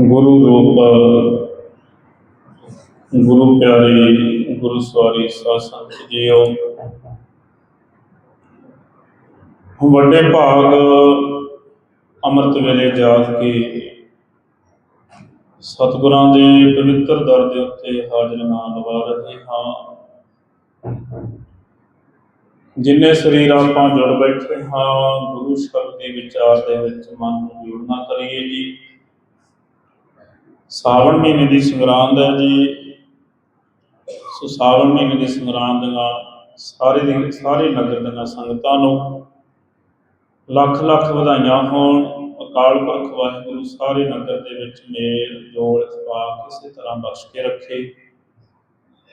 ਗੁਰੂ ਰੂਪ, ਗੁਰੂ ਪਿਆਰੀ, ਗੁਰੂ ਸਵਾਰੀ, ਸਾਧ ਸੰਗਤ ਜੀਓ। ਵੱਡੇ ਭਾਗ ਅੰਮ੍ਰਿਤ ਵੇਲੇ ਜਾਗ ਕੇ। ਸਤਿਗੁਰਾਂ ਦੇ ਪਵਿੱਤਰ ਦਰ ਦੇ ਉੱਤੇ ਹਾਜ਼ਰੀਆਂ ਲਵਾ ਰਹੇ ਹਾਂ। ਜਿੰਨੇ ਸਰੀਰ ਆਪਾਂ ਜੁੜ ਬੈਠੇ ਹਾਂ, ਗੁਰੂ ਸ਼ਬਦ ਦੇ ਵਿਚਾਰ ਦੇ ਵਿੱਚ ਮਨ ਨੂੰ ਜੋੜਨਾ ਕਰੀਏ ਜੀ। ਸਾਵਣ ਮਹੀਨੇ ਦੀ ਸੰਗਰਾਂਦ ਹੈ ਜੀ। ਸੋ ਸਾਵਣ ਮਹੀਨੇ ਦੀ ਸੰਗਰਾਂਦ ਦੀਆਂ ਸਾਰੇ ਦੀ ਸਾਰੇ ਨਗਰ ਦੀਆਂ ਸੰਗਤਾਂ ਨੂੰ ਲੱਖ ਲੱਖ ਵਧਾਈਆਂ ਹੋਣ। ਅਕਾਲ ਪੁਰਖ ਵਾਹਿਗੁਰੂ ਸਾਰੇ ਨਗਰ ਦੇ ਵਿੱਚ ਮੇਲ ਜੋੜ ਇਤਫਾਕ ਕਿਸੇ ਤਰ੍ਹਾਂ ਬਖਸ਼ ਕੇ ਰੱਖੇ।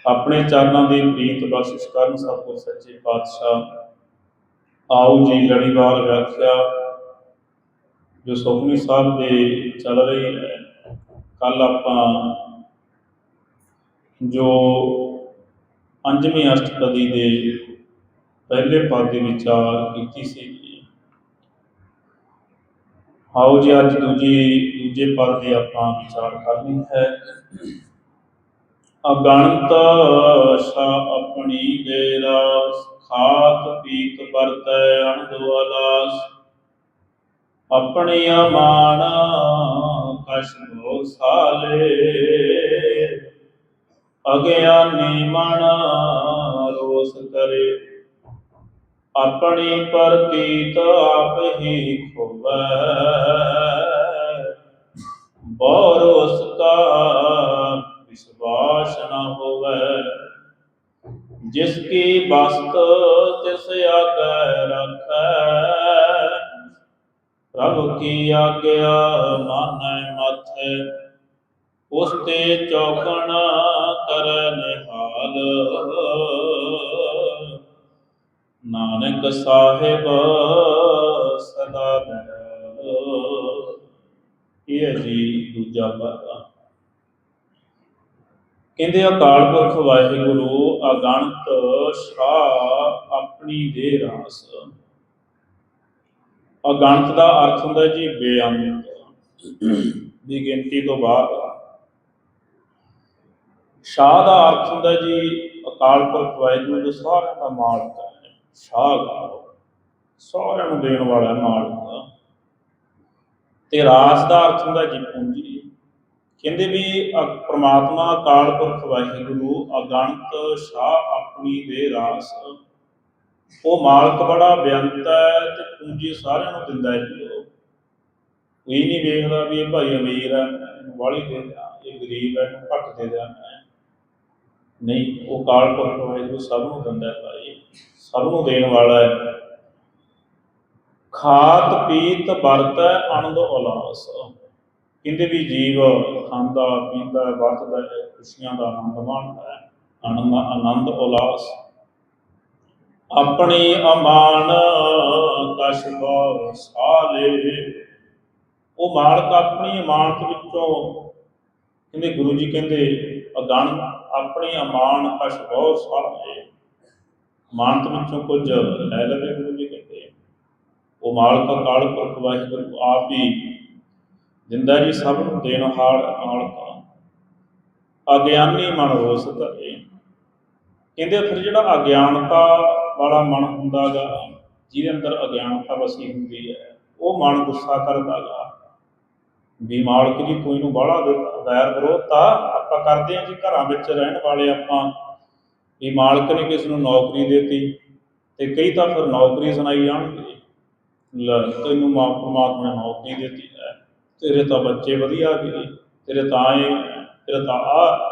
ਆਪਣੇ ਚਰਨਾਂ ਦੀ ਪ੍ਰੀਤ ਬਖਸ਼ਿਸ਼ ਕਰਨ ਸਤਿਗੁਰ ਸੱਚੇ ਪਾਤਸ਼ਾਹ। ਆਓ ਜੀ ਲੜੀਵਾਰ ਵਿਆਖਿਆ, ਜੋ ਸੁਖਮਨੀ ਸਾਹਿਬ ਦੇ ਚੱਲ ਰਹੀ ਹੈ। ਕੱਲ ਆਪਾਂ ਜੋ ਪੰਜਵੀਂ ਅਸ਼ਟਪਦੀ ਦੇ ਪਹਿਲੇ ਪਦ ਦੇ ਵਿਚਾਰ ਕੀਤੀ ਸੀ। ਆਓ ਜੀ, ਅੱਜ ਦੂਜੀ, ਦੂਜੇ ਪਦ ਦੇ ਆਪਾਂ ਵਿਚਾਰ ਕਰਨੀ ਹੈ। ਅਗਣਤ ਸਾ ਆਪਣੀ ਦੇ ਖਾਤ ਪੀਤ ਵਰਤੈ ਅਣਦੁਆਲਾਸ। ਆਪਣੀ ਅਮਾਨ ਕਛ ਭੋਗ ਸਾਲੇ। ਅਗਿਆਨੀ ਮਨ ਰੋਸ ਕਰੇ। ਆਪਣੀ ਪ੍ਰਤੀਤ ਆਪ ਹੀ ਖੋਵੈ। ਬਹੁ ਰੋਸ ਕਾ ਵਿਸ਼ਵਾਸ ਨਾ ਹੋਵੇ। ਜਿਸ ਕੀ ਬਸਤ ਤਿਸ ਆਗੈ ਕੀ ਆਗਿਆ ਮਾਨੈ ਮਥੈ? ਉਸ ਤੇ ਚੌਕਣ ਕਰੈ ਨਿਹਾਲ। ਨਾਨਕ ਸਾਹਿਬ ਸਦਾ ਦਇਆਲ ਇਹ ਜੀ ਦੂਜਾ ਪਾਦਾ ਕਹਿੰਦੇ ਅਕਾਲ ਪੁਰਖ ਵਾਹਿਗੁਰੂ ਅਗਣਤ ਸ਼ਾਹ ਆਪਣੀ ਦੇ ਰਾਸ। ਅਗਣਤ ਦਾ ਅਰਥ ਹੁੰਦਾ ਜੀ ਬੇਅੰਤ। ਦੀ ਗਿਣਤੀ ਤੋਂ ਬਾਅਦ ਸ਼ਾਹ ਦਾ ਅਰਥ ਹੁੰਦਾ ਜੀ ਅਕਾਲ ਪੁਰਖ ਵਾਹਿਗੁਰੂ ਜੋ ਸਾਰਿਆਂ ਦਾ ਮਾਲਕ ਹੈ। ਸ਼ਾਹ ਸਾਰਿਆਂ ਨੂੰ ਦੇਣ ਵਾਲਾ ਹੈ ਮਾਲਕ। ਤੇ ਰਾਸ ਦਾ ਅਰਥ ਹੁੰਦਾ ਜੀ ਪੂੰਜੀ। ਕਹਿੰਦੇ ਵੀ ਪ੍ਰਮਾਤਮਾ ਅਕਾਲ ਪੁਰਖ ਵਾਹਿਗੁਰੂ, ਅਗਣਤ ਸ਼ਾਹ ਆਪਣੀ ਦੇ ਰਾਸ ਉਹ ਮਾਲਕ ਬੜਾ ਬੇਅੰਤ ਹੈ ਤੇ ਪੂੰਜੀ ਸਾਰਿਆਂ ਨੂੰ ਦਿੰਦਾ ਹੈ ਜੀ ਉਹ। ਕੋਈ ਨਹੀਂ ਵੇਖਦਾ ਵੀ ਇਹ ਭਾਈ ਅਮੀਰ ਹੈ ਇਹਨੂੰ ਵਾਲੀ ਦੇ ਦਿਆਂ, ਇਹ ਗਰੀਬ ਹੈ, ਇਹਨੂੰ ਘੱਟ ਦੇ ਦਿਆਂ ਨਹੀਂ, ਉਹ ਅਕਾਲ ਪੁਰਖ ਵਾਹਿਗੁਰੂ ਸਭ ਨੂੰ ਦਿੰਦਾ ਹੈ ਭਾਈ, ਸਭ ਨੂੰ ਦੇਣ ਵਾਲਾ ਹੈ। ਖਾਤ ਪੀਤ ਵਰਤ ਆਨੰਦ ਉਲਾਸ। ਕਹਿੰਦੇ ਵੀ ਜੀਵ ਖਾਂਦਾ, ਪੀਂਦਾ, ਵਰਤਦਾ ਖੁਸ਼ੀਆਂ ਦਾ ਆਨੰਦ ਮਾਣਦਾ ਹੈ, ਆਨੰਦ ਆਨੰਦ ਉਲਾਸ। ਆਪਣੀ ਅਮਾਨ ਕਛ ਬਹੁ ਸਾਲੇ ਉਹ ਮਾਲਕ ਆਪਣੀ ਅਮਾਨਤ ਵਿੱਚੋਂ ਕਹਿੰਦੇ, ਗੁਰੂ ਜੀ ਕਹਿੰਦੇ ਅਗਣ ਆਪਣੀ ਅਮਾਨ ਕਛ ਬਹੁ ਸਾਲੇ ਅਮਾਨਤ ਵਿੱਚੋਂ ਕੁਝ ਲੈ ਲਵੇ, ਗੁਰੂ ਜੀ ਕਹਿੰਦੇ। ਉਹ ਮਾਲਕ ਅਕਾਲ ਪੁਰਖ ਵਾਹਿਗੁਰੂ ਆਪ ਹੀ ਦਿੰਦਾ ਜੀ ਸਭ ਨੂੰ ਦੇਣ ਹਾਲ ਮਾਲਕ ਅਗਿਆਨੀ ਮਨ ਰੋਸ ਸਕੇ ਕਹਿੰਦੇ, ਫਿਰ ਜਿਹੜਾ ਅਗਿਆਨਤਾ ਵਾਲਾ ਮਨ ਹੁੰਦਾਗਾ ਜਿਹਦੇ ਅੰਦਰ ਅਗਿਆਨਤਾ ਵਸੀ ਹੁੰਦੀ ਹੈ, ਉਹ ਮਨ ਗੁੱਸਾ ਕਰਦਾਗਾ ਵੀ ਮਾਲਕ ਜੀ ਕੋਈ ਨੂੰ ਬਾਹਲਾ ਦਿੱਤਾ ਵੈਰ ਵਿਰੋਧ ਤਾਂ ਆਪਾਂ ਕਰਦੇ ਹਾਂ ਜੀ, ਘਰਾਂ ਵਿੱਚ ਰਹਿਣ ਵਾਲੇ ਆਪਾਂ। ਵੀ ਮਾਲਕ ਨੇ ਕਿਸ ਨੂੰ ਨੌਕਰੀ ਦਿੱਤੀ ਤੇ ਕਈ ਤਾਂ ਫਿਰ ਨੌਕਰੀ ਸੁਣਾਈ ਜਾਣਗੇ। ਲੈ, ਤੈਨੂੰ ਮਾਂ, ਪਰਮਾਤਮਾ ਨੇ ਨੌਕਰੀ ਦਿੱਤੀ ਹੈ, ਤੇਰੇ ਤਾਂ ਬੱਚੇ ਵਧੀਆ ਗਏ, ਤੇਰੇ ਤਾਂ ਇਹ, ਤੇਰੇ ਤਾਂ ਆ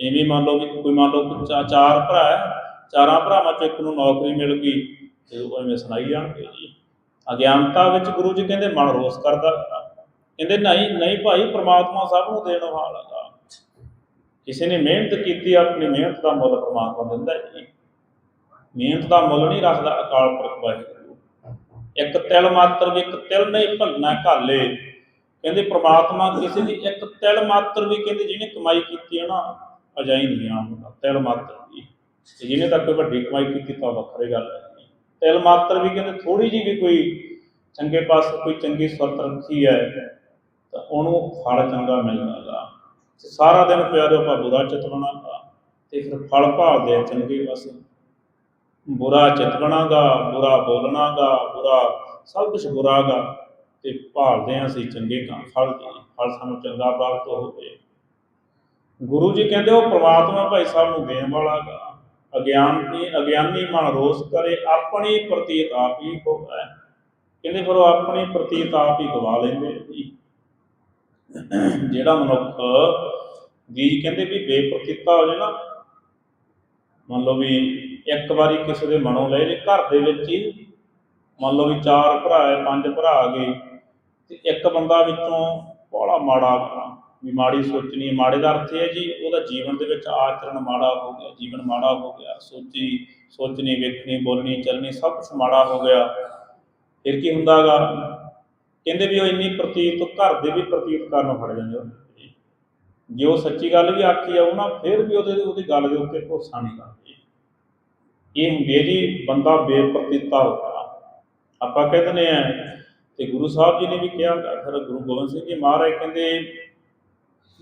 ਐਵੇਂ ਮੰਨ ਲਓ ਵੀ ਕੋਈ ਮੰਨ ਲਓ ਚਾ- ਚਾਰ ਭਰਾ ਹੈ ਚਾਰਾਂ ਭਰਾਵਾਂ ਚੋਂ ਇੱਕ ਨੂੰ ਨੌਕਰੀ ਮਿਲ ਗਈ ਤੇ ਉਹ ਐਵੇਂ ਸੁਣਾਈ ਜਾਣਗੇ ਜੀ। ਅਗਿਆਨਤਾ ਵਿੱਚ ਗੁਰੂ ਜੀ ਕਹਿੰਦੇ, ਮਨ ਰੋਸ ਕਰਦਾ ਕਹਿੰਦੇ, ਨਹੀਂ ਨਹੀਂ ਭਾਈ, ਪ੍ਰਮਾਤਮਾ ਸਭ ਨੂੰ ਦੇਣ ਵਾਲਾ ਹੈ ਕਿਸੇ ਨੇ ਮਿਹਨਤ ਕੀਤੀ, ਆਪਣੀ ਮਿਹਨਤ ਦਾ ਮੁੱਲ ਪ੍ਰਮਾਤਮਾ ਦਿੰਦਾ ਹੈ ਜੀ। ਮਿਹਨਤ ਦਾ ਮੁੱਲ ਨਹੀਂ ਰੱਖਦਾ ਅਕਾਲ ਪੁਰਖ ਵਾਹਿਗੁਰੂ। ਇੱਕ ਤਿਲ ਮਾਤਰ ਵੀ ਇੱਕ ਤਿਲ ਨਹੀਂ, ਭੰਨਾ ਘਾਲੇ। ਕਹਿੰਦੇ, ਪ੍ਰਮਾਤਮਾ ਕਿਸੇ ਦੀ ਇੱਕ ਤਿਲ ਮਾਤਰ ਵੀ ਕਹਿੰਦੇ, ਜਿਹਨੇ ਕਮਾਈ ਕੀਤੀ ਹੈ ਨਾ, ਅਜਾਈ ਨਹੀਂ ਆਉਂਦਾ ਤਿਲ ਮਾਤਰ ਵੀ ਤੇ ਜਿਹਨੇ ਤਾਂ ਕੋਈ ਵੱਡੀ ਕਮਾਈ ਕੀਤੀ ਤਾਂ ਵੱਖਰੀ ਗੱਲ ਹੈ। ਤਿਲ ਮਾਤਰ ਵੀ ਕਹਿੰਦੇ ਥੋੜੀ ਜਿਹੀ ਵੀ ਕੋਈ ਚੰਗੇ ਪਾਸੇ ਕੋਈ ਚੰਗੀ ਸੁਰਤ ਰੱਖੀ ਹੈ, ਤਾਂ ਉਹਨੂੰ ਫਲ ਚੰਗਾ ਮਿਲਦਾਗਾ ਤੇ ਸਾਰਾ ਦਿਨ ਪਿਆਰਿਓ ਆਪਾਂ ਬੁਰਾ ਚਿਤ ਬਣਾਗਾ, ਤੇ ਫਿਰ ਫਲ ਭਾਲਦੇ ਆ ਚੰਗੇ ਬਸ। ਬੁਰਾ ਚਿਤ ਬਣਾਗਾ, ਬੁਰਾ ਬੋਲਣਾਗਾ, ਬੁਰਾ ਸਭ ਕੁਝ ਬੁਰਾਗਾ, ਤੇ ਭਾਲਦੇ ਆ ਅਸੀਂ ਚੰਗੇ ਕੰਮ, ਫਲ ਦੀ। ਫਲ ਸਾਨੂੰ ਚੰਗਾ ਪ੍ਰਾਪਤ ਹੋਵੇ। ਗੁਰੂ ਜੀ ਕਹਿੰਦੇ ਉਹ ਪ੍ਰਮਾਤਮਾ ਭਾਈ ਸਾਹਿਬ ਨੂੰ ਦੇਣ ਵਾਲਾ ਗਾ ਅਗਿਆਨੀ ਅਗਿਆਨੀ ਮਨ ਰੋਸ ਕਰੇ ਆਪਣੀ ਪ੍ਰਤੀਤ ਆਪ ਹੀ ਹੋਵੇ ਕਹਿੰਦੇ ਫਿਰ ਉਹ ਆਪਣੀ ਪ੍ਰਤੀਤ ਆਪ ਹੀ ਗਵਾ ਲੈਂਦੇ ਜਿਹੜਾ ਮਨੁੱਖ ਜੀ ਕਹਿੰਦੇ ਵੀ ਬੇਪ੍ਰਤੀਤਾ ਹੋ ਜੇ ਨਾ ਮੰਨ ਲਓ ਵੀ ਇੱਕ ਵਾਰੀ ਕਿਸੇ ਦੇ ਮਨੋਂ ਲੈ ਜੇ ਘਰ ਦੇ ਵਿੱਚ ਹੀ ਮੰਨ ਲਓ ਵੀ ਚਾਰ ਭਰਾ ਹੈ ਪੰਜ ਭਰਾ ਆ ਗਏ ਤੇ ਇੱਕ ਬੰਦਾ ਵਿੱਚੋਂ ਬੜਾ ਮਾੜਾ ਗਾ, ਵੀ ਮਾੜੀ ਸੋਚਣੀ, ਮਾੜੇ ਦਾ ਅਰਥ ਇਹ ਹੈ ਜੀ, ਉਹਦਾ ਜੀਵਨ ਦੇ ਵਿੱਚ ਆਚਰਣ ਮਾੜਾ ਹੋ ਗਿਆ, ਜੀਵਨ ਮਾੜਾ ਹੋ ਗਿਆ, ਸੋਚੀ, ਸੋਚਣੀ, ਵੇਖਣੀ, ਬੋਲਣੀ, ਚੱਲਣੀ, ਸਭ ਕੁਝ ਮਾੜਾ ਹੋ ਗਿਆ। ਫਿਰ ਕੀ ਹੁੰਦਾਗਾ? ਕਹਿੰਦੇ ਵੀ ਉਹ ਇੰਨੀ ਪ੍ਰਤੀਤ, ਘਰ ਦੇ ਵੀ ਪ੍ਰਤੀਤ ਕਰਨ ਫੜ ਜਾਂਦੇ ਹੁੰਦੇ ਜੇ ਉਹ ਸੱਚੀ ਗੱਲ ਵੀ ਆਖੀ ਆਉ ਨਾ ਫਿਰ ਵੀ ਉਹਦੇ, ਉਹਦੀ ਗੱਲ ਦੇ ਉੱਤੇ ਭਰੋਸਾ ਨਹੀਂ ਕਰਦੇ। ਇਹ ਹੁੰਦੇ ਜੀ, ਬੰਦਾ ਬੇਪ੍ਰਤੀਤਾ ਹੋ ਗਿਆ। ਆਪਾਂ ਕਹਿ ਦਿੰਦੇ ਆ ਤੇ ਗੁਰੂ ਸਾਹਿਬ ਜੀ ਨੇ ਵੀ ਕਿਹਾ, ਫਿਰ ਗੁਰੂ ਗੋਬਿੰਦ ਸਿੰਘ ਜੀ ਮਹਾਰਾਜ ਕਹਿੰਦੇ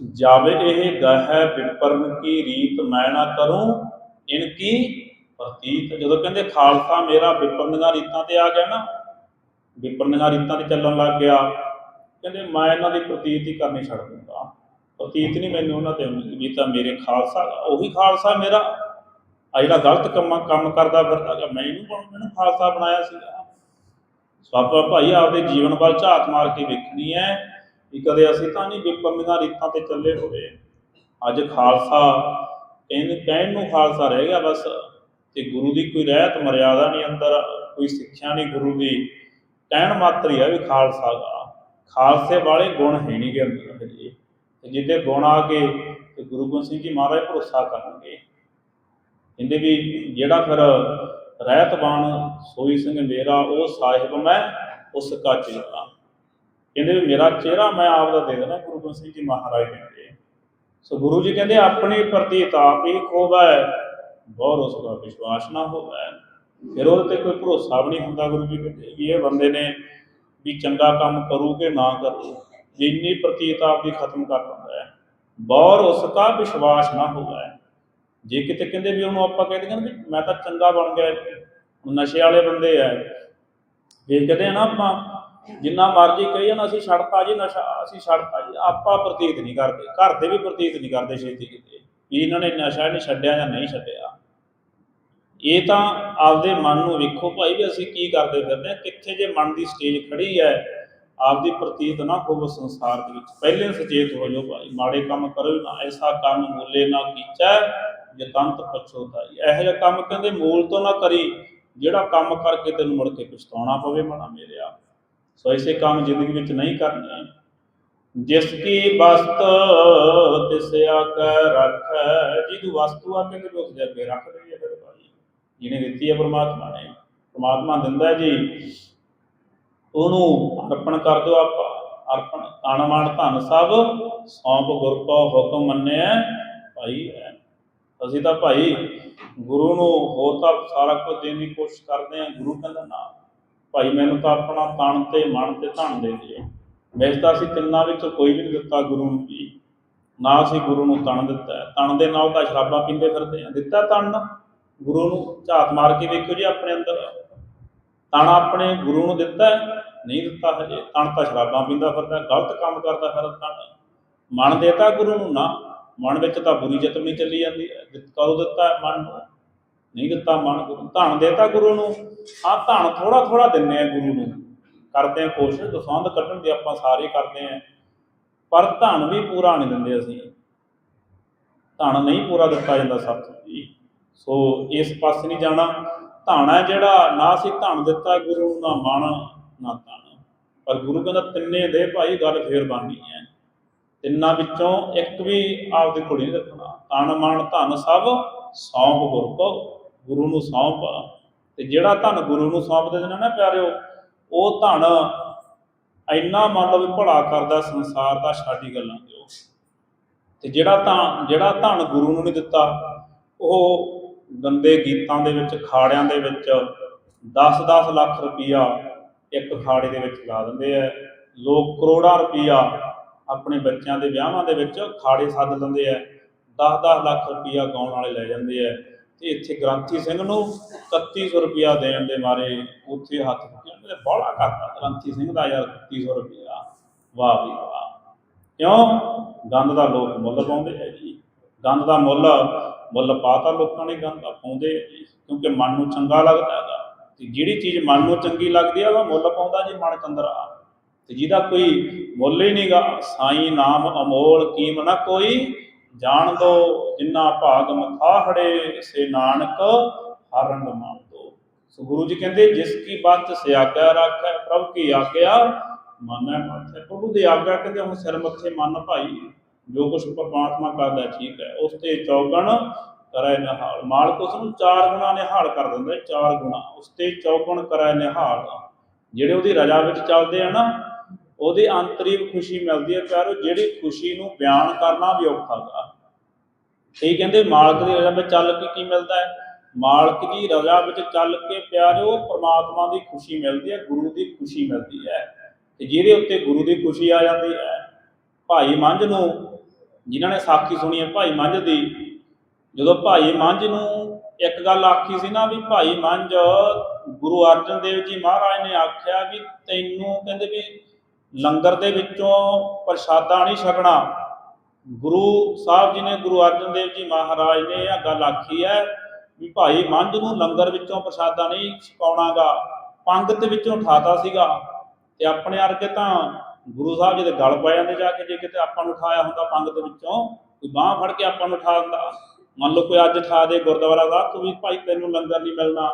ਜਾਵੇ ਇਹ ਗਹਿ ਵਿਪਰਨ ਕੀ ਰੀਤ ਮੈਂ ਨਾ ਕਰੂੰ, ਇਨ ਪ੍ਰਤੀਤ। ਜਦੋਂ ਕਹਿੰਦੇ ਖਾਲਸਾ ਮੇਰਾ ਵਿਪਰਨੀਆਂ ਰੀਤਾਂ ਤੇ ਆ ਗਿਆ ਨਾ ਵਿਪਰਨੀਆਂ ਰੀਤਾਂ ਤੇ ਚੱਲਣ ਲੱਗ ਗਿਆ, ਕਹਿੰਦੇ ਮੈਂ ਇਹਨਾਂ ਦੀ ਪ੍ਰਤੀਤ ਹੀ ਕਰਨੀ ਛੱਡ ਦੂੰਗਾ ਪ੍ਰਤੀਤ ਨਹੀਂ ਮੈਨੂੰ ਉਹਨਾਂ ਤੇ ਵੀ ਤਾਂ ਮੇਰੇ ਖਾਲਸਾ, ਉਹੀ ਖਾਲਸਾ ਮੇਰਾ। ਆ ਜਿਹੜਾ ਗਲਤ ਕੰਮ ਕੰਮ ਕਰਦਾ ਫਿਰਦਾ ਮੈਂ ਇਹਨੂੰ ਕੌਣ ਮੈਨੂੰ ਖਾਲਸਾ ਬਣਾਇਆ ਸੀਗਾ। ਸਵਾਪਾ ਭਾਈ ਆਪਦੇ ਜੀਵਨ ਵੱਲ ਝਾਤ ਮਾਰ ਕੇ ਵੇਖਣੀ ਹੈ ਵੀ ਕਦੇ ਅਸੀਂ ਤਾਂ ਨਹੀਂ ਵਿਪਰਨੀਆਂ ਰੀਤਾਂ ਤੇ ਚੱਲੇ ਹੋਏ। ਅੱਜ ਖਾਲਸਾ ਇਹਨੂੰ ਕਹਿਣ ਨੂੰ ਖਾਲਸਾ ਰਹਿ ਗਿਆ ਬਸ, ਤੇ ਗੁਰੂ ਦੀ ਕੋਈ ਰਹਿਤ ਮਰਿਆਦਾ ਨਹੀਂ ਅੰਦਰ, ਕੋਈ ਸਿੱਖਿਆ ਨਹੀਂ ਗੁਰੂ ਦੀ। ਕਹਿਣ ਮਾਤਰ ਹੀ ਆ ਵੀ ਖਾਲਸਾ ਗਾ ਖਾਲਸੇ ਵਾਲੇ ਗੁਣ ਹੈ ਨਹੀਂ ਗੇ ਅੰਦਰ ਹਜੇ। ਤੇ ਜਿੱਦੇ ਗੁਣ ਆ ਗਏ, ਤੇ ਗੁਰੂ ਗੋਬਿੰਦ ਸਿੰਘ ਜੀ ਮਹਾਰਾਜ ਭਰੋਸਾ ਕਰਨਗੇ। ਕਹਿੰਦੇ ਵੀ ਜਿਹੜਾ ਫਿਰ ਰਹਿਤਬਾਨ ਸੋਈ ਸਿੰਘ ਮੇਰਾ, ਉਹ ਸਾਹਿਬ ਮੈਂ, ਉਸ ਕਾ ਚੇਤਾ ਕਹਿੰਦੇ ਵੀ ਮੇਰਾ ਚਿਹਰਾ ਮੈਂ ਆਪ ਦਾ ਦੇ ਦੇਣਾ ਗੁਰੂ ਗੋਬਿੰਦ ਸਿੰਘ ਜੀ ਮਹਾਰਾਜ ਕਹਿੰਦੇ ਸੋ ਗੁਰੂ ਜੀ ਕਹਿੰਦੇ, ਆਪਣੇ ਪ੍ਰਤੀ ਆਪ ਹੀ ਖੋਵੈ ਬਹੁਰ ਉਸ ਦਾ ਵਿਸ਼ਵਾਸ ਨਾ ਹੋਵੇ। ਫਿਰ ਉਹਦੇ ਤੇ ਕੋਈ ਭਰੋਸਾ ਵੀ ਨਹੀਂ ਹੁੰਦਾ ਗੁਰੂ ਜੀ ਕਹਿੰਦੇ ਵੀ ਇਹ ਬੰਦੇ ਨੇ ਵੀ ਚੰਗਾ ਕੰਮ ਕਰੂ ਕਿ ਨਾ ਕਰੂ ਜਿੰਨੀ ਪ੍ਰਤੀਤ ਆਪ ਦੀ ਖਤਮ ਕਰ ਦਿੰਦਾ ਹੈ। ਬਹੁਰ ਉਸ ਦਾ ਵਿਸ਼ਵਾਸ ਨਾ ਹੋਵੇ। ਜੇ ਕਿਤੇ ਕਹਿੰਦੇ ਵੀ ਉਹਨੂੰ ਆਪਾਂ ਕਹਿੰਦੇ ਕਹਿੰਦੇ ਵੀ ਮੈਂ ਤਾਂ ਚੰਗਾ ਬਣ ਗਿਆ ਹੁਣ ਨਸ਼ੇ ਵਾਲੇ ਬੰਦੇ ਆ। ਜੇ ਆ ਨਾ ਆਪਾਂ ਜਿੰਨਾ ਮਰਜ਼ੀ ਕਹੀਏ ਨਾ ਅਸੀਂ ਛੱਡਤਾ ਜੀ ਨਸ਼ਾ ਅਸੀਂ ਛੱਡਤਾ ਜੀ। ਆਪਾਂ ਪ੍ਰਤੀਤ ਨਹੀਂ ਕਰਦੇ। ਘਰ ਦੇ ਵੀ ਪ੍ਰਤੀਤ ਨਹੀਂ ਕਰਦੇ ਛੇਤੀ ਕਿਤੇ। ਵੀ ਇਹਨਾਂ ਨੇ ਨਸ਼ਾ ਨਹੀਂ ਛੱਡਿਆ ਜਾਂ ਨਹੀਂ ਛੱਡਿਆ। ਇਹ ਤਾਂ ਆਪਦੇ ਮਨ ਨੂੰ ਵੇਖੋ ਭਾਈ ਵੀ ਅਸੀਂ ਕੀ ਕਰਦੇ ਫਿਰਦੇ ਹਾਂ। ਕਿੱਥੇ ਜੇ ਮਨ ਦੀ ਸਟੇਜ ਖੜੀ ਹੈ, ਆਪਦੀ ਪ੍ਰਤੀਤ ਨਾ ਹੋਵੋ ਸੰਸਾਰ ਦੇ ਵਿੱਚ। ਪਹਿਲੇ ਸੁਚੇਤ ਹੋ ਜਾਓ ਭਾਈ। ਮਾੜੇ ਕੰਮ ਕਰੋ ਨਾ। ਐਸਾ ਕੰਮ ਮੂਲੇ ਨਾ ਕੀਚੈ ਜਤੰਤ ਪਛੋਤਾਈ ਇਹੋ ਜਿਹਾ ਕੰਮ ਕਹਿੰਦੇ ਮੂਲ ਤੋਂ ਨਾ ਕਰੀ। ਜਿਹੜਾ ਕੰਮ ਕਰਕੇ ਤੈਨੂੰ ਮੁੜ ਕੇ ਪਛਤਾਉਣਾ ਪਵੇ ਮਨਾ ਮੇਰਿਆ ਸੋ ਐਸੇ ਕੰਮ ਜ਼ਿੰਦਗੀ ਵਿੱਚ ਨਹੀਂ ਕਰਨੇ ਜਿਸ ਕੀ ਵਸਤ ਤਿਸ ਆਕੈ ਰੱਖੈ, ਜਿਹਦੀ ਵਸਤੂ ਆ ਕਹਿੰਦੇ ਉਸ ਦੇ ਅੱਗੇ ਰੱਖ ਦਈਏ ਫਿਰ ਭਾਈ। ਜਿਹਨੇ ਦਿੱਤੀ ਹੈ ਪ੍ਰਮਾਤਮਾ ਨੇ। ਪ੍ਰਮਾਤਮਾ ਦਿੰਦਾ ਜੀ, ਉਹਨੂੰ ਅਰਪਣ ਕਰ ਦਿਓ ਆਪਾਂ। ਅਰਪਣ ਤਨ ਮਨ ਧਨ ਸਭ ਸੌਂਪ ਗੁਰ ਕੋ ਹੁਕਮ ਮੰਨਿਆ। ਭਾਈ ਅਸੀਂ ਤਾਂ ਭਾਈ ਗੁਰੂ ਨੂੰ ਹੋਰ ਤਾਂ ਸਾਰਾ ਕੁਝ ਦੇਣ ਦੀ ਕੋਸ਼ਿਸ਼ ਕਰਦੇ ਹਾਂ। ਗੁਰੂ ਕਹਿੰਦਾ ਨਾ। ਭਾਈ ਮੈਨੂੰ ਤਾਂ ਆਪਣਾ ਤਨ ਤੇ ਮਨ ਤੇ ਧਨ ਦੇ ਦਿਓ। ਵੈਸੇ ਤਾਂ ਅਸੀਂ ਤਿੰਨਾਂ ਵਿੱਚੋਂ ਕੋਈ ਵੀ ਨਹੀਂ ਦਿੱਤਾ ਗੁਰੂ ਨੂੰ ਜੀ। ਨਾ ਅਸੀਂ ਗੁਰੂ ਨੂੰ ਤਨ ਦਿੱਤਾ। ਹੈ। ਤਨ ਦੇ ਨਾਲ ਤਾਂ ਸ਼ਰਾਬਾਂ ਪੀਂਦੇ ਫਿਰਦੇ ਆ। ਦਿੱਤਾ ਤਨ ਗੁਰੂ ਨੂੰ ਝਾਤ ਮਾਰ ਕੇ ਵੇਖਿਓ ਜੀ ਆਪਣੇ ਅੰਦਰ। ਤਨ ਆਪਣੇ ਗੁਰੂ ਨੂੰ ਦਿੱਤਾ, ਨਹੀਂ ਦਿੱਤਾ ਹਜੇ। ਤਨ ਤਾਂ ਸ਼ਰਾਬਾਂ ਪੀਂਦਾ ਫਿਰਦਾ, ਗਲਤ ਕੰਮ ਕਰਦਾ ਫਿਰਦਾ ਤਨ। ਮਨ ਦੇਤਾ ਗੁਰੂ ਨੂੰ ਨਾ। ਮਨ ਵਿੱਚ ਤਾਂ ਬੁਰੀ ਚਤਵਨੀ ਚੱਲੀ ਜਾਂਦੀ ਹੈ। ਦਿੱਤ- ਕਦੋਂ ਦਿੱਤਾ ਮਨ ਨੂੰ। ਨਹੀਂ ਦਿੱਤਾ ਮਨ ਗੁਰੂ ਧਨ ਦੇਤਾ ਗੁਰੂ ਨੂੰ। ਹਾਂ ਧਨ ਥੋੜਾ ਥੋੜਾ ਦਿੰਨੇ ਆ ਗੁਰੂ ਨੂੰ। ਕਰਦੇ ਆ ਕੋਸ਼ਿਸ਼ ਦਸਵੰਧ ਕੱਢਣ ਦੀ ਆਪਾਂ ਸਾਰੇ ਕਰਦੇ ਆ। ਪਰ ਧਨ ਵੀ ਪੂਰਾ ਨਹੀਂ ਦਿੰਦੇ ਅਸੀਂ। ਧਨ ਨਹੀਂ ਪੂਰਾ ਦਿੱਤਾ ਜਾਂਦਾ ਸੱਚ ਜੀ ਸੋ ਇਸ ਪਾਸੇ ਨਹੀਂ ਜਾਣਾ। ਧਨ ਹੈ ਜਿਹੜਾ ਨਾ ਅਸੀਂ ਧਨ ਦਿੱਤਾ ਗੁਰੂ ਨੂੰ, ਨਾ ਮਨ ਨਾ ਧਨ। ਪਰ ਗੁਰੂ ਕਹਿੰਦਾ ਤਿੰਨੇ ਦੇ ਭਾਈ ਗੱਲ ਫੇਰ ਬਣਨੀ ਹੈ। ਤਿੰਨਾਂ ਵਿੱਚੋਂ ਇੱਕ ਵੀ ਆਪਦੇ ਕੋਲ ਨਹੀਂ ਰੱਖਣਾ। ਤਨ ਮਨ ਧਨ ਸਭ ਸੌਂਪ ਗੁਰੂ ਕੋ। ਗੁਰੂ ਨੂੰ ਸੌਂਪ ਤੇ ਜਿਹੜਾ ਧਨ ਗੁਰੂ ਨੂੰ ਸੌਂਪ ਦੇ ਨਾ ਪਿਆਰਿਓ, ਉਹ ਧਨ ਇੰਨਾ ਮੰਨ ਭਲਾ ਕਰਦਾ ਸੰਸਾਰ ਦਾ ਸਾਡੀ ਗੱਲਾਂ ਦਿਓ ਤੇ ਜਿਹੜਾ ਤਾਂ, ਜਿਹੜਾ ਧਨ ਗੁਰੂ ਨੂੰ ਨਹੀਂ ਦਿੱਤਾ, ਉਹ ਗੰਦੇ ਗੀਤਾਂ ਦੇ ਵਿੱਚ ਖਾੜਿਆਂ ਦੇ ਵਿੱਚ 10-10 ਲੱਖ ਰੁਪਈਆ ਇੱਕ ਖਾੜੇ ਦੇ ਵਿੱਚ ਲਾ ਦਿੰਦੇ ਆ। ਲੋਕ ਕਰੋੜਾਂ ਰੁਪਈਆ ਆਪਣੇ ਬੱਚਿਆਂ ਦੇ ਵਿਆਹਾਂ ਦੇ ਵਿੱਚ ਖਾੜੇ ਸੱਦ ਲੈਂਦੇ ਆ। 10-10 ਲੱਖ ਰੁਪਇਆ ਗਾਉਣ ਵਾਲੇ ਲੈ ਜਾਂਦੇ ਆ। ਤੇ ਇੱਥੇ ਗ੍ਰੰਥੀ ਸਿੰਘ ਨੂੰ 3100 ਰੁਪਇਆ ਦੇਣ ਦੇ ਮਾਰੇ ਉੱਥੇ ਹੱਥ ਕਹਿੰਦੇ ਬੜਾ ਕਰਤਾ ਗ੍ਰੰਥੀ ਸਿੰਘ ਦਾ ਯਾਰ 3100 ਰੁਪਇਆ। ਵਾਹ ਵੀ ਵਾਹ। ਕਿਉਂ? ਗੰਦ ਦਾ ਲੋਕ ਮੁੱਲ ਪਾਉਂਦੇ ਹੈ ਜੀ। ਗੰਦ ਦਾ ਮੁੱਲ ਮੁੱਲ ਪਾਤਾ ਲੋਕਾਂ ਨੇ, ਗੰਦ ਪਾਉਂਦੇ ਹੈ ਜੀ। ਕਿਉਂਕਿ ਮਨ ਨੂੰ ਚੰਗਾ ਲੱਗਦਾ ਹੈਗਾ। ਤੇ ਜਿਹੜੀ ਚੀਜ਼ ਮਨ ਨੂੰ ਚੰਗੀ ਲੱਗਦੀ ਆ ਉਹਦਾ ਮੁੱਲ ਪਾਉਂਦਾ ਜੀ ਮਨ ਚੰਦਰ। ਆ ਤੇ ਜਿਹਦਾ ਕੋਈ ਮੁੱਲ ਹੀ ਨਹੀਂਗਾ ਸਾਈ ਨਾਮ ਅਮੋਲ ਕੀਮ ਨਾ ਕੋਈ ਜਾਣ ਦੋ, ਜਿੰਨਾ ਭਾਗ ਮਥਾ ਖੜੇ, ਸੇ ਨਾਨਕ ਹਰ ਰੰਗ ਮਾਨ ਦੋ। ਸੋ ਗੁਰੂ ਜੀ ਕਹਿੰਦੇ, ਜਿਸ ਕੀ ਬਾਤ ਸਿਆਗਾ ਰੱਖੈ, ਪ੍ਰਭ ਕੀ ਆਗਿਆ ਮੰਨੈ ਮਾਥੇ। ਪ੍ਰਭੂ ਦੀ ਆਗਿਆ ਕਹਿੰਦੇ, ਹੁਣ ਸਿਰ ਮੱਥੇ ਮੰਨ ਭਾਈ, ਜੋ ਕੁਛ ਪਰਮਾਤਮਾ ਕਰਦਾ ਠੀਕ ਹੈ। ਉਸ ਤੇ ਚੌਗਣ ਕਰੈ ਨਿਹਾਲ। ਮਾਲਕ ਉਸ ਨੂੰ ਚਾਰ ਗੁਣਾ ਨਿਹਾਲ ਕਰ ਦਿੰਦਾ ਚਾਰ ਗੁਣਾ। ਉਸ ਤੇ ਚੌਗਣ ਕਰੈ ਨਿਹਾਲ। ਜਿਹੜੇ ਉਹਦੀ ਰਜਾ ਵਿੱਚ ਚੱਲਦੇ ਆ ਨਾ ਉਹਦੀ ਅੰਤਰੀਵ ਖੁਸ਼ੀ ਮਿਲਦੀ ਹੈ ਪਿਆਰੋ, ਜਿਹੜੀ ਖੁਸ਼ੀ ਨੂੰ ਬਿਆਨ ਕਰਨਾ ਵੀ ਔਖਾ ਗਾ। ਇਹ ਕਹਿੰਦੇ, ਮਾਲਕ ਦੀ ਰਜ਼ਾ ਵਿੱਚ ਚੱਲ ਕੇ ਕੀ ਮਿਲਦਾ ਹੈ? ਮਾਲਕ ਦੀ ਰਜ਼ਾ ਵਿੱਚ ਚੱਲ ਕੇ ਪਿਆਰਿਓ, ਪ੍ਰਮਾਤਮਾ ਦੀ ਖੁਸ਼ੀ ਮਿਲਦੀ ਹੈ, ਗੁਰੂ ਦੀ ਖੁਸ਼ੀ ਮਿਲਦੀ ਹੈ। ਤੇ ਜਿਹਦੇ ਉੱਤੇ ਗੁਰੂ ਦੀ ਖੁਸ਼ੀ ਆ ਜਾਂਦੀ ਹੈ, ਭਾਈ ਮੰਝ ਨੂੰ, ਜਿਨ੍ਹਾਂ ਨੇ ਸਾਖੀ ਸੁਣੀ ਹੈ ਭਾਈ ਮੰਝ ਦੀ, ਜਦੋਂ ਭਾਈ ਮੰਝ ਨੂੰ ਇੱਕ ਗੱਲ ਆਖੀ ਸੀ ਨਾ ਵੀ ਭਾਈ ਮੰਝ ਗੁਰੂ ਅਰਜਨ ਦੇਵ ਜੀ ਮਹਾਰਾਜ ਨੇ ਆਖਿਆ ਵੀ ਤੈਨੂੰ ਕਹਿੰਦੇ ਵੀ ਲੰਗਰ ਦੇ ਵਿੱਚੋਂ ਪ੍ਰਸ਼ਾਦਾ ਨਹੀਂ ਛਕਣਾ। ਗੁਰੂ ਸਾਹਿਬ ਜੀ ਨੇ, ਗੁਰੂ ਅਰਜਨ ਦੇਵ ਜੀ ਮਹਾਰਾਜ ਨੇ ਇਹ ਗੱਲ ਆਖੀ ਹੈ ਵੀ ਭਾਈ ਮੰਝ ਨੂੰ ਲੰਗਰ ਵਿੱਚੋਂ ਪ੍ਰਸ਼ਾਦਾ ਨਹੀਂ ਛਕਾਉਣਾਗਾ। ਪੰਗਤ ਵਿੱਚੋਂ ਠਾਤਾ ਸੀਗਾ ਤੇ ਆਪਣੇ ਅਰਗੇ ਤਾਂ ਗੁਰੂ ਸਾਹਿਬ ਜੀ ਦੇ ਗਲ ਪੈ ਜਾਂਦੇ ਜਾ ਕੇ, ਜੇ ਕਿਤੇ ਆਪਾਂ ਨੂੰ ਉਠਾਇਆ ਹੁੰਦਾ ਪੰਗਤ ਵਿੱਚੋਂ, ਕੋਈ ਬਾਹ ਫੜ ਕੇ ਆਪਾਂ ਨੂੰ ਉਠਾ ਦਿੰਦਾ। ਮੰਨ ਲਓ ਕੋਈ ਅੱਜ ਠਾ ਦੇ ਗੁਰਦੁਆਰਾ ਦਾ ਤੂੰ ਵੀ ਭਾਈ ਤੈਨੂੰ ਲੰਗਰ ਨਹੀਂ ਮਿਲਣਾ।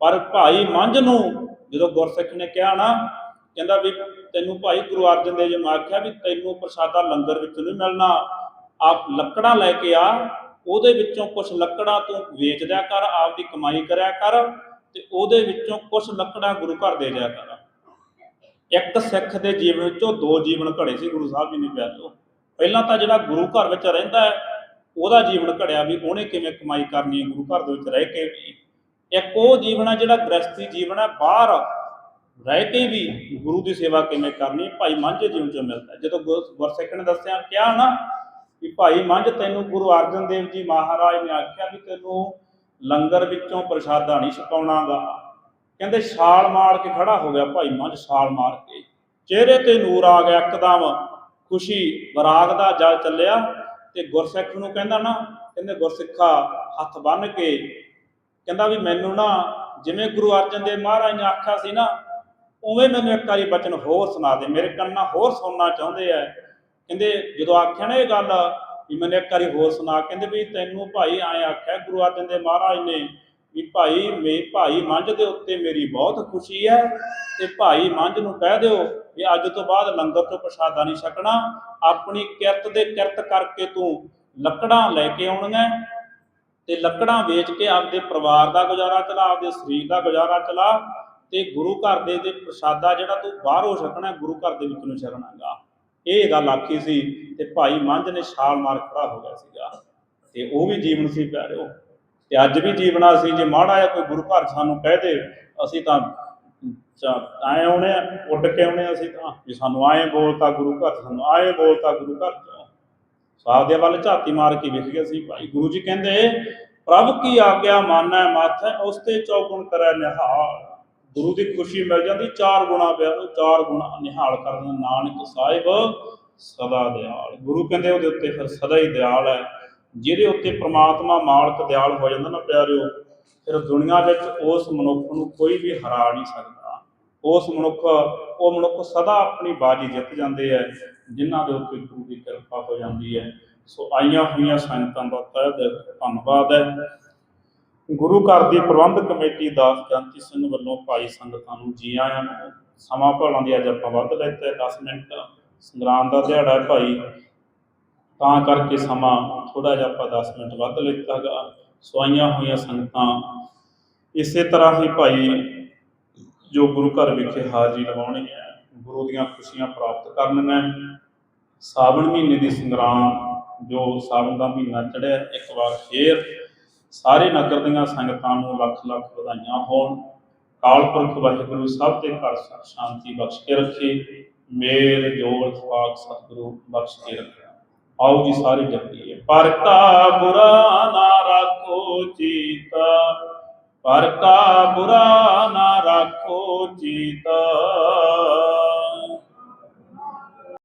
ਪਰ ਭਾਈ ਮੰਝ ਨੂੰ ਜਦੋਂ ਗੁਰਸਿੱਖ ਨੇ ਕਿਹਾ ਨਾ ਕਹਿੰਦਾ ਵੀ ਤੈਨੂੰ ਭਾਈ ਗੁਰੂ ਅਰਜਨ ਦੇਵ ਜੀ ਨੇ ਆਖਿਆ ਵੀ ਤੈਨੂੰ ਪ੍ਰਸ਼ਾਦਾ ਲੰਗਰ ਵਿੱਚ ਨਹੀਂ ਮਿਲਣਾ। ਆਪ ਲੱਕੜਾਂ ਲੈ ਕੇ ਆ, ਉਹਦੇ ਵਿੱਚੋਂ ਕੁਝ ਲੱਕੜਾਂ ਤੂੰ ਵੇਚ ਦਿਆ ਕਰ, ਆਪਦੀ ਕਮਾਈ ਕਰਿਆ ਕਰ ਤੇ ਉਹਦੇ ਵਿੱਚੋਂ ਕੁਝ ਲੱਕੜਾਂ ਗੁਰੂ ਘਰ ਦੇ ਦਿਆ ਕਰ। ਇੱਕ ਸਿੱਖ ਦੇ ਜੀਵਨ ਵਿੱਚੋਂ ਦੋ ਜੀਵਨ ਘੜੇ ਸੀ ਗੁਰੂ ਸਾਹਿਬ ਜੀ ਨੇ ਪਿਆਰਿਓ ਪਹਿਲਾਂ ਤਾਂ ਜਿਹੜਾ ਗੁਰੂ ਘਰ ਵਿੱਚ ਰਹਿੰਦਾ ਹੈ, ਉਹਦਾ ਜੀਵਨ ਘੜਿਆ ਵੀ ਉਹਨੇ ਕਿਵੇਂ ਕਮਾਈ ਕਰਨੀ ਹੈ, ਗੁਰੂ ਘਰ ਦੇ ਵਿੱਚ ਰਹਿ ਕੇ ਵੀ। ਇੱਕ ਉਹ ਜੀਵਨ ਹੈ ਜਿਹੜਾ ਗ੍ਰਸਤੀ ਜੀਵਨ ਹੈ, ਬਾਹਰ ਰਹਿ ਕੇ ਵੀ ਗੁਰੂ ਦੀ ਸੇਵਾ ਕਿਵੇਂ ਕਰਨੀ, ਭਾਈ ਮਾਂਝੇ ਜੀਵਨ ਚੋਂ ਮਿਲਦਾ। ਜਦੋਂ ਗੁਰ- ਗੁਰਸਿੱਖ ਨੇ ਦੱਸਿਆ, ਕਿਹਾ ਨਾ ਕਿ ਭਾਈ ਮੰਝ, ਤੈਨੂੰ ਗੁਰੂ ਅਰਜਨ ਦੇਵ ਜੀ ਮਹਾਰਾਜ ਨੇ ਆਖਿਆ ਵੀ ਤੈਨੂੰ ਲੰਗਰ ਵਿੱਚੋਂ ਪ੍ਰਸ਼ਾਦਾ ਨਹੀਂ ਛਕਾਉਣਾਗਾ। ਕਹਿੰਦੇ ਛਾਲ ਮਾਰ ਕੇ ਖੜਾ ਹੋ ਗਿਆ ਭਾਈ ਮੰਝ, ਛਾਲ ਮਾਰ ਕੇ। ਚਿਹਰੇ ਤੇ ਨੂਰ ਆ ਗਿਆ ਇੱਕਦਮ। ਖੁਸ਼ੀ ਬਰਾਗ ਦਾ ਜਲ ਚੱਲਿਆ ਤੇ ਗੁਰਸਿੱਖ ਨੂੰ ਕਹਿੰਦਾ ਨਾ, ਕਹਿੰਦੇ ਗੁਰਸਿੱਖਾ ਹੱਥ ਬੰਨ ਕੇ। ਕਹਿੰਦਾ ਵੀ ਮੈਨੂੰ ਨਾ, ਜਿਵੇਂ ਗੁਰੂ ਅਰਜਨ ਦੇਵ ਮਹਾਰਾਜ ਨੇ ਆਖਿਆ ਸੀ ਨਾ ਉਵੇਂ ਮੈਨੂੰ ਇੱਕ ਵਾਰੀ ਬਚਨ ਹੋਰ ਸੁਣਾ ਦੇ, ਮੇਰੇ ਕੰਨਾਂ ਹੋਰ ਸੁਣਨਾ ਚਾਹੁੰਦੇ ਆ। ਕਹਿੰਦੇ, ਜਦੋਂ ਆਖਿਆ ਨਾ ਇਹ ਗੱਲ ਵੀ ਮੈਨੂੰ ਇੱਕ ਵਾਰੀ ਹੋਰ ਸੁਣਾ, ਕਹਿੰਦੇ ਵੀ ਤੈਨੂੰ ਭਾਈ ਐਂ ਆਖਿਆ ਗੁਰੂ ਅਰਜਨ ਦੇਵ ਮਹਾਰਾਜ ਨੇ ਵੀ ਭਾਈ ਮੇ, ਭਾਈ ਮੰਝ ਦੇ ਉੱਤੇ ਮੇਰੀ ਬਹੁਤ ਖੁਸ਼ੀ ਹੈ ਤੇ ਭਾਈ ਮੰਝ ਨੂੰ ਕਹਿ ਦਿਓ ਵੀ ਅੱਜ ਤੋਂ ਬਾਅਦ ਲੰਗਰ ਤੋਂ ਪ੍ਰਸ਼ਾਦਾ ਨਹੀਂ ਛਕਣਾ, ਆਪਣੀ ਕਿਰਤ ਦੇ ਕਿਰਤ ਕਰਕੇ ਤੂੰ ਲੱਕੜਾਂ ਲੈ ਕੇ ਆਉਣੀਆਂ ਤੇ ਲੱਕੜਾਂ ਵੇਚ ਕੇ ਆਪਦੇ ਪਰਿਵਾਰ ਦਾ ਗੁਜ਼ਾਰਾ ਚਲਾ, ਆਪਦੇ ਸਰੀਰ ਦਾ ਗੁਜ਼ਾਰਾ ਚਲਾ। ਤੇ ਗੁਰੂ ਘਰ ਦੇ ਤੇ ਪ੍ਰਸ਼ਾਦਾ ਜਿਹੜਾ ਤੂੰ ਬਾਹਰੋਂ ਛਕਣਾ, ਗੁਰੂ ਘਰ ਦੇ ਵਿੱਚ ਛਕਣਾਗਾ। ਇਹ ਗੱਲ ਆਖੀ ਸੀ ਤੇ ਭਾਈ ਮੰਝ ਨੇ ਛਾਲ ਮਾਰ ਖੜਾ ਹੋ ਗਿਆ ਸੀਗਾ। ਤੇ ਉਹ ਵੀ ਜੀਵਨ ਸੀ ਪਿਆਰਿਓ। ਤੇ ਅੱਜ ਵੀ ਜੀਵਨਾ ਸੀ, ਜੇ ਮਾੜਾ ਜਿਹਾ ਕੋਈ ਗੁਰੂ ਘਰ ਸਾਨੂੰ ਕਹਿ ਦੇ, ਅਸੀਂ ਤਾਂ ਆਏ ਆਉਣੇ ਉੱਡ ਕੇ ਆਉਣੇ ਅਸੀਂ ਤਾਂ, ਵੀ ਸਾਨੂੰ ਆਏ ਬੋਲਤਾ ਗੁਰੂ ਘਰ, ਸਾਨੂੰ ਆਏ ਬੋਲਤਾ ਗੁਰੂ ਘਰ ਚੋਂ ਸਾਹ ਦੇ ਵੱਲ ਝਾਤੀ ਮਾਰ ਕੇ ਵੇਖ ਗਿਆ ਸੀ ਭਾਈ। ਗੁਰੂ ਜੀ ਕਹਿੰਦੇ, ਪ੍ਰਭ ਕੀ ਆਗਿਆ ਮਾਨੈ ਮਾਥੈ, ਉਸ ਤੇ ਚੌਗੁਣ ਕਰੈ ਨਿਹਾਲ। ਗੁਰੂ ਦੀ ਖੁਸ਼ੀ ਮਿਲ ਜਾਂਦੀ, ਚਾਰ ਗੁਣਾ ਪਿਆ ਚਾਰ ਗੁਣਾ ਨਿਹਾਲ ਕਰ ਨਾਨਕ ਸਾਹਿਬ ਸਦਾ ਦਿਆਲ। ਗੁਰੂ ਕਹਿੰਦੇ ਉਹਦੇ ਉੱਤੇ ਫਿਰ ਸਦਾ ਹੀ ਦਿਆਲ ਹੈ। ਜਿਹਦੇ ਉੱਤੇ ਪ੍ਰਮਾਤਮਾ ਮਾਲਕ ਦਿਆਲ ਹੋ ਜਾਂਦਾ ਨਾ ਪਿਆਰਿਓ, ਫਿਰ ਦੁਨੀਆ ਵਿੱਚ ਉਸ ਮਨੁੱਖ ਨੂੰ ਕੋਈ ਵੀ ਹਰਾ ਨਹੀਂ ਸਕਦਾ। ਉਸ ਮਨੁੱਖ, ਉਹ ਮਨੁੱਖ ਸਦਾ ਆਪਣੀ ਬਾਜੀ ਜਿੱਤ ਜਾਂਦੇ ਹੈ ਜਿਨ੍ਹਾਂ ਦੇ ਉੱਤੇ ਗੁਰੂ ਦੀ ਕਿਰਪਾ ਹੋ ਜਾਂਦੀ ਹੈ। ਸੋ ਆਈਆਂ ਹੋਈਆਂ ਸੰਗਤਾਂ ਦਾ ਤਹਿ ਦਿਲ ਧੰਨਵਾਦ ਹੈ। ਗੁਰੂ ਘਰ ਦੀ ਪ੍ਰਬੰਧ ਕਮੇਟੀ ਦਾਸ ਗ੍ਰੰਥੀ ਸਿੰਘ ਵੱਲੋਂ ਭਾਈ ਸੰਗਤਾਂ ਨੂੰ ਜੀ ਆਇਆਂ ਨੂੰ ਸਮਾਂ ਭਾਲਾਂ ਦੀ ਅੱਜ ਆਪਾਂ ਵੱਧ ਲੈਤੇ 10 ਮਿੰਟ। ਸੰਗਰਾਮ ਦਾ ਦਿਹਾੜਾ ਭਾਈ। ਤਾਂ ਕਰਕੇ ਸਮਾਂ ਥੋੜਾ ਜਿਹਾ ਆਪਾਂ 10 ਮਿੰਟ ਵੱਧ ਲਿੱਤਾਗਾ ਸੋ ਆਈਆਂ ਹੋਈਆਂ ਸੰਗਤਾਂ, ਇਸੇ ਤਰ੍ਹਾਂ ਹੀ ਭਾਈ ਜੋ ਗੁਰੂ ਘਰ ਵਿਖੇ ਹਾਜ਼ਰੀ ਲਵਾਉਣੀ ਹੈ ਗੁਰੂ ਦੀਆਂ ਖੁਸ਼ੀਆਂ ਪ੍ਰਾਪਤ ਕਰਨੀਆਂ ਸਾਵਣ ਮਹੀਨੇ ਦੀ ਸੰਗਰਾਂਦ, ਜੋ ਸਾਵਣ ਦਾ ਮਹੀਨਾ ਚੜਿਆ ਇੱਕ ਵਾਰ ਫੇਰ ਸਾਰੇ ਨਗਰ ਦੀਆਂ ਸੰਗਤਾਂ ਨੂੰ ਲੱਖ ਲੱਖ ਵਧਾਈਆਂ ਹੋਣ। ਕਾਲ ਪੁਰਖ ਵਾਹਿਗੁਰੂ, ਸਭ ਦੇ ਘਰ ਸੁਖ, ਸ਼ਾਂਤੀ ਬਖਸ਼ ਕੇ ਰੱਖੇ। ਮੇਰ ਜੋਰ ਸਵਾਕ ਸਤਿਗੁਰੂ ਬਖਸ਼ ਕੇ ਰੱਖਣਾ ਆਓ ਜੀ ਸਾਰੇ ਜਪੀਏ। ਪਰ ਕਾ ਬੁਰਾ ਨਾ ਰੱਖੋ ਚੀਤਾ। ਪਰ ਕਾ ਬੁਰਾ ਨਾ ਰੱਖੋ ਚੀਤਾ।